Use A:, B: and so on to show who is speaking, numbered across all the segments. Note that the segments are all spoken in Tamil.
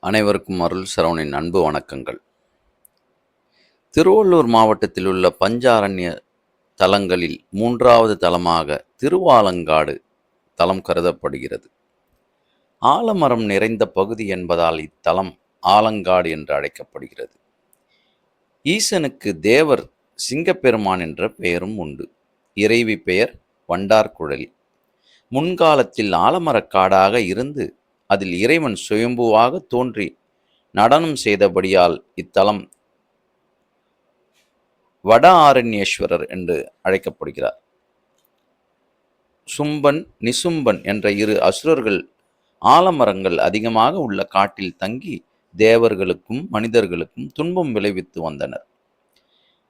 A: அனைவருக்கும் அருள் சரவணின் அன்பு வணக்கங்கள். திருவள்ளூர் மாவட்டத்தில் உள்ள பஞ்சாரண்ய தலங்களில் மூன்றாவது தலமாக திருவாலங்காடு தலம் கருதப்படுகிறது. ஆலமரம் நிறைந்த பகுதி என்பதால் இத்தலம் ஆலங்காடு என்று அழைக்கப்படுகிறது. ஈசனுக்கு தேவர் சிங்கப்பெருமான் என்ற பெயரும் உண்டு. இறைவி பெயர் வண்டார்குழலி. முன்காலத்தில் ஆலமரக்காடாக இருந்து அதில் இறைவன் சுயம்புவாக தோன்றி நடனம் செய்தபடியால் இத்தலம் வட ஆரண்யேஸ்வரர் என்று அழைக்கப்படுகிறார். சும்பன் நிசும்பன் என்ற இரு அசுரர்கள் ஆலமரங்கள் அதிகமாக உள்ள காட்டில் தங்கி தேவர்களுக்கும் மனிதர்களுக்கும் துன்பம் விளைவித்து வந்தனர்.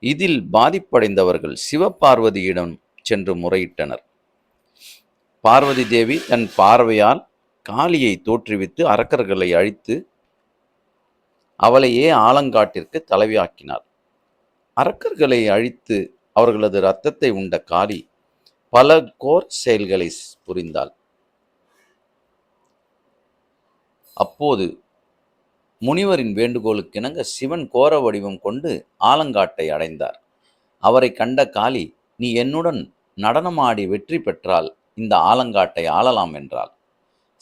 A: இதில் பாதிப்படைந்தவர்கள் சிவபார்வதியிடம் சென்று முறையிட்டனர். பார்வதி தேவி தன் பார்வையால் காளியை தோற்றுவித்து அரக்கர்களை அழித்து அவளையே ஆலங்காட்டிற்கு தலைவியாக்கினார். அரக்கர்களை அழித்து அவர்களது இரத்தத்தை உண்ட காளி பல கோர் செயல்களை புரிந்தாள். அப்போது முனிவரின் வேண்டுகோளுக்கிணங்க சிவன் கோர வடிவம் கொண்டு ஆலங்காட்டை அடைந்தார். அவரை கண்ட காளி நீ என்னுடன் நடனமாடி வெற்றி பெற்றால் இந்த ஆலங்காட்டை ஆளலாம் என்றாள்.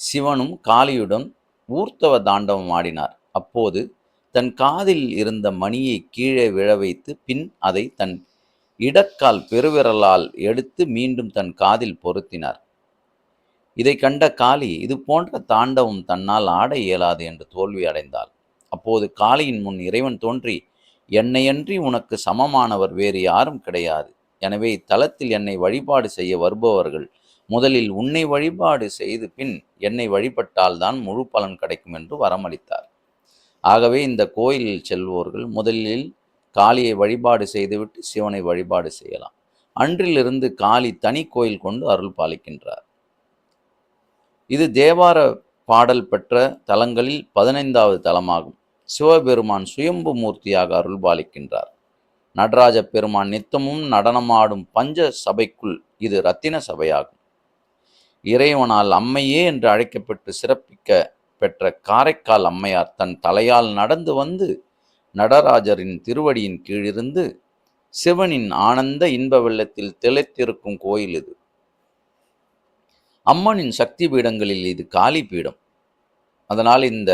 A: சிவனும் காளியுடன் ஊர்த்தவ தாண்டவம் ஆடினார். அப்போது தன் காதில் இருந்த மணியை கீழே விழ வைத்து பின் அதை தன் இடக்கால் பெருவிரலால் எடுத்து மீண்டும் தன் காதில் பொருத்தினார். இதை கண்ட காளி இது போன்ற தாண்டவம் தன்னால் ஆட இயலாது என்று தோல்வி அடைந்தாள். அப்போது காளியின் முன் இறைவன் தோன்றி என்னையன்றி உனக்கு சமமானவர் வேறு யாரும் கிடையாது. எனவே இத்தலத்தில் என்னை வழிபாடு செய்ய வருபவர்கள் முதலில் உன்னை வழிபாடு செய்து பின் என்னை வழிபட்டால்தான் முழு பலன் கிடைக்கும் என்று வரமளித்தார். ஆகவே இந்த கோயிலில் செல்வோர்கள் முதலில் காளியை வழிபாடு செய்துவிட்டு சிவனை வழிபாடு செய்யலாம். அன்றிலிருந்து காளி தனி கோயில் கொண்டு அருள் பாலிக்கின்றார். இது தேவார பாடல் பெற்ற தலங்களில் பதினைந்தாவது தலமாகும். சிவபெருமான் சுயம்பு மூர்த்தியாக அருள் பாலிக்கின்றார். நடராஜ பெருமான் நித்தமும் நடனமாடும் பஞ்ச சபைக்குள் இது ரத்தின சபையாகும். இறைவனால் அம்மையே என்று அழைக்கப்பட்டு சிறப்பிக்க பெற்ற காரைக்கால் அம்மையார் தன் தலையால் நடந்து வந்து நடராஜரின் திருவடியின் கீழிருந்து சிவனின் ஆனந்த இன்ப வெள்ளத்தில் திளைத்திருக்கும் கோயில் இது. அம்மனின் சக்தி பீடங்களில் இது காளி பீடம். அதனால் இந்த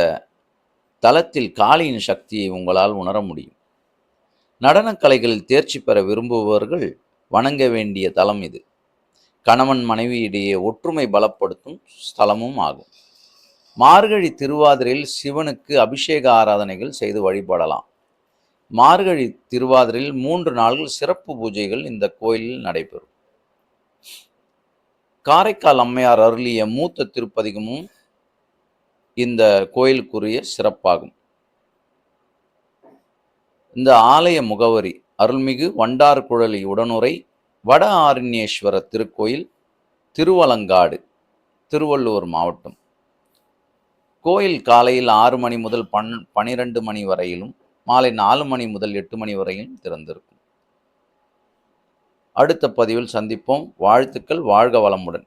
A: தலத்தில் காளியின் சக்தியை உங்களால் உணர முடியும். நடனக் கலைகளில் தேர்ச்சி பெற விரும்புபவர்கள் வணங்க வேண்டிய தலம் இது. கணவன் மனைவியிடையே ஒற்றுமை பலப்படுத்தும் ஸ்தலமும் ஆகும். மார்கழி திருவாதிரையில் சிவனுக்கு அபிஷேக ஆராதனைகள் செய்து வழிபடலாம். மார்கழி திருவாதிரையில் மூன்று நாள்கள் சிறப்பு பூஜைகள் இந்த கோயிலில் நடைபெறும். காரைக்கால் அம்மையார் அருளிய மூத்த திருப்பதிகமும் இந்த கோயிலுக்குரிய சிறப்பாகும். இந்த ஆலய முகவரி அருள்மிகு வண்டார்குழலி உடனுரை வட ஆரண்யேஸ்வர திருக்கோயில் திருவலங்காடு திருவள்ளூர் மாவட்டம். கோயில் காலையில் ஆறு மணி முதல் பன் பனிரெண்டு மணி வரையிலும் மாலை நாலு மணி முதல் எட்டு மணி வரையிலும் திறந்திருக்கும். அடுத்த பதிவில் சந்திப்போம். வாழ்த்துக்கள். வாழ்க வளமுடன்.